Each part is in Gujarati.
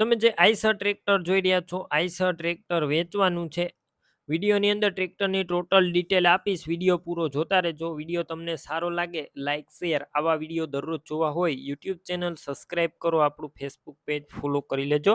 તમે જે આઈસર ટ્રેક્ટર જોઈ રહ્યા છો આઈસર ટ્રેક્ટર વેચવાનું છે. વિડીયોની અંદર ટ્રેક્ટરની ટોટલ ડિટેલ આપીશ, વીડિયો પૂરો જોતા રહેજો. વીડિયો તમને સારો લાગે લાઇક શેર, આવા વીડિયો દરરોજ જોવા હોય, યુટ્યુબ ચેનલ સબસ્ક્રાઇબ કરો, આપણું ફેસબુક પેજ ફોલો કરી લેજો.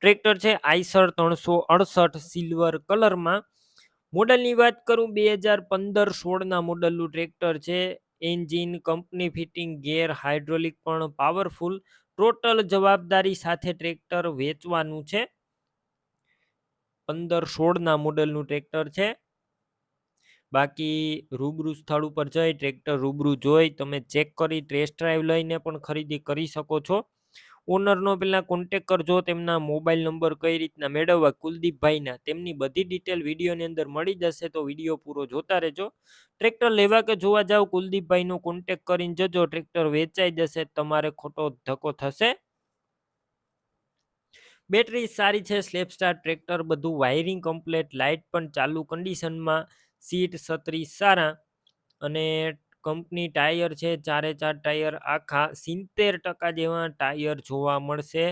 ટ્રેક્ટર છે આઈસર ત્રણસો અડસઠ સિલ્વર કલરમાં. મોડલની વાત કરું, બે હજાર પંદર સોળના મોડલનું ટ્રેક્ટર છે. Engine, company fitting gear hydraulic પણ પાવરફુલ. ટોટલ જવાબદારી સાથે ટ્રેક્ટર વેચવાનું છે. પંદર સોળના મોડલનું ટ્રેક્ટર છે. બાકી રૂબરૂ સ્થળ ઉપર જઈ, ટ્રેક્ટર રૂબરૂ જોઈ, તમે ચેક કરી, ટેસ્ટ ડ્રાઈવ લઈને પણ ખરીદી કરી શકો છો. ઓનરનો પહેલાં કોન્ટેક કરજો, તેમના મોબાઈલ નંબર કઈ રીતના મેળવવા, કુલદીપભાઈના, તેમની બધી ડિટેલ વિડીયોની અંદર મળી જશે, તો વીડિયો પૂરો જોતા રહેજો. ટ્રેક્ટર લેવા કે જોવા જાવ, કુલદીપભાઈનો કોન્ટેક કરીને જજો ટ્રેક્ટર વેચાઈ જશે, તમારે ખોટો ધક્કો થશે. બેટરી સારી છે સ્લેપ સ્ટાર ટ્રેક્ટર બધું વાયરિંગ કમ્પ્લેટ લાઇટ પણ ચાલુ કન્ડિશનમાં સીટ છત્રી સારા, અને કંપની ટાયર છે ચારે ચાર ટાયર, આખા સિત્તેર ટકા જેવા ટાયર જોવા મળશે.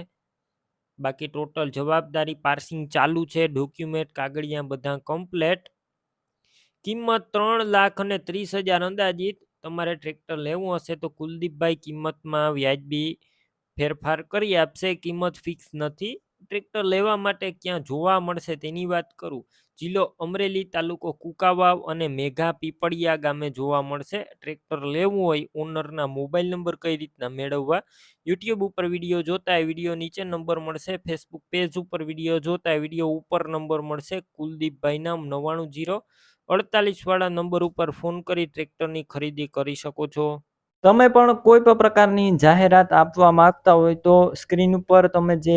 બાકી ટોટલ જવાબદારી પાર્સિંગ ચાલુ છે, ડોક્યુમેન્ટ, કાગળિયા બધા કમ્પ્લેટ. કિંમત ત્રણ લાખ અને ત્રીસ હજાર અંદાજિત. તમારે ટ્રેક્ટર લેવું હશે તો કુલદીપભાઈ કિંમતમાં વ્યાજબી ફેરફાર કરી આપશે, કિંમત ફિક્સ નથી. ટ્રેક્ટર લેવા માટે ક્યાં જોવા મળશે તેની વાત કરું. જિલ્લો અમરેલી તાલુકો કુકાવાવ અને મેઘા પીપળિયા ગામે જોવા મળશે. ટ્રેક્ટર લેવું હોય ઓનરના મોબાઈલ નંબર કઈ રીતના મેળવવા? યુટ્યુબ ઉપર વીડિયો જોતા વીડિયો નીચે નંબર મળશે. ફેસબુક પેજ ઉપર વીડિયો જોતા વીડિયો ઉપર નંબર મળશે. કુલદીપભાઈ નામ નવ્વાણું જીરો. અડતાલીસ વાળા નંબર ઉપર ફોન કરી ટ્રેક્ટરની ખરીદી કરી શકો છો. તમે પણ કોઈ પણ પ્રકારની જાહેરાત આપવા માંગતા હોય તો સ્ક્રીન ઉપર તમે જે